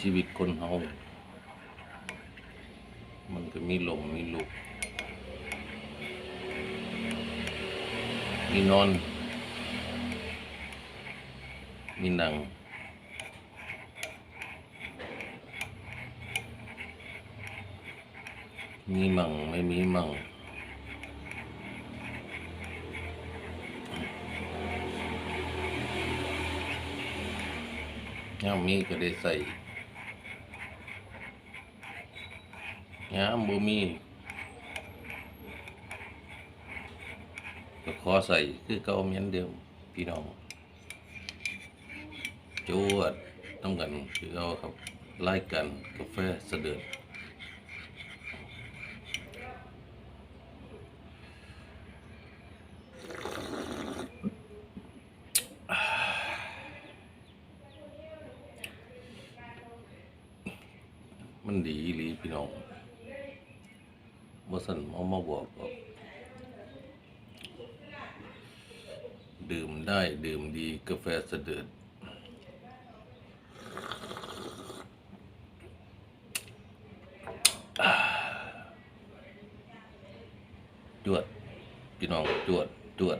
ชีวิตคนเฮามันก็มีลมมีลุก มีนอน มีหนัง มีมั่งไม่มีมั่งยามมีก็ได้ใส่ ยามบ่มีก็ขอใส่คือเก่าเหมือนเดิมพี่น้องจวดต้องกันคือเอาครับไล่กันกาแฟเสด็จมันดีอีหลีพี่น้อง บ่สันเอามาบอกบอกดื่มได้ดื่มดีกาแฟเดือดจวด พี่น้องจวดจวด